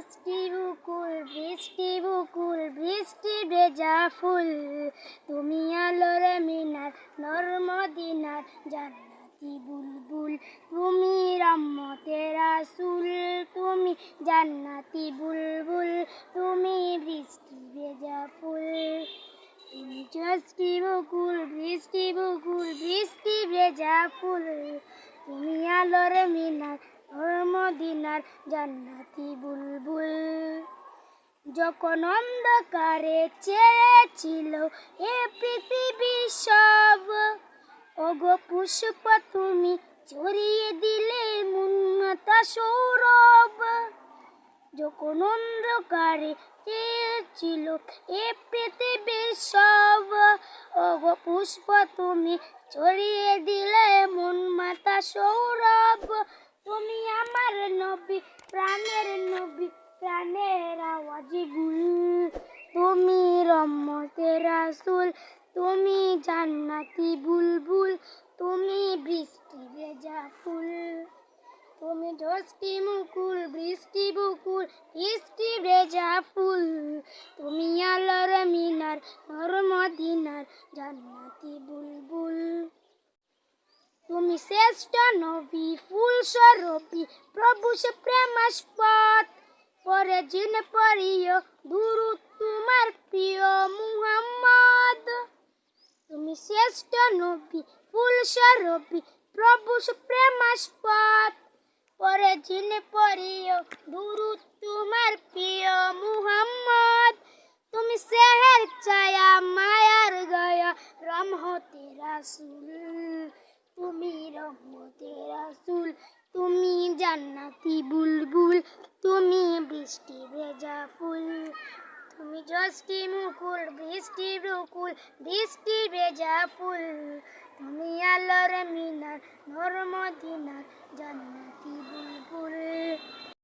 জষ্টি বুকুল, বৃষ্টি বুকুল, বৃষ্টি ভেজা ফুল। তুমি আলোর মিনার নর্মদিনার জান্নাতি বুলবুল। তুমি রহমতের রাসূল তুমি জান্নাতি বুলবুল। তুমি বৃষ্টি ভেজা ফুল। তুমি জষ্টি বকুল, বৃষ্টি বকুল, বৃষ্টি ভেজা ফুল। তুমি আলোর মিনার মদিনার জান্নাতি বুলবুল। যখন অন্ধকারে চেয়েছিল এ পৃথিবী সব, ওগো পুষ্প তুমি ছড়িয়ে দিলে মুন্নতা সৌরভ। যখন অন্ধকারে চেয়েছিল এ পৃথিবীর সব, ওগো পুষ্প তুমি ছড়িয়ে দিলে মন মাতা সৌরভ। তুমি আমার নবী, প্রাণের নবী, প্রাণের আওয়াজ গুল। তুমি রহমতের রাসূল, তুমি জান্নাতি বুলবুল, তুমি বৃষ্টি ভেজা ফুল। তুমি দোস্তি মুকুল, বৃষ্টি বুকুল, বৃষ্টি ভেজা ফুল। তুমি আলোর মিনার নরমদিনার জান্নাতি বুলবুল। তুমি শ্রেষ্ঠ নবী ফুল স্বরূপী প্রভু সে প্রেমাস্পদ পরে জিন পরিয় দুরু তোমার প্রিয় মুহাম্মদ। তুমি শ্রেষ্ঠ নবী ফুল স্বরূপী প্রভু সে প্রেমাস্পদ পরে জিন পরিয় দুরু তোমার প্রিয় মুহাম্মদ। তুমি সেহের ছায়া, মায়ার গয়া রহমতে রাসূল তুমি জান্নাতি বুলবুল, তুমি বৃষ্টি ভেজা ফুল, তুমি জষ্টি মুকুল, বৃষ্টি রুকুল, বৃষ্টি ভেজা ফুল, তুমি আলোর মিনার, নর্মদিনার জান্নাতি বুলবুল।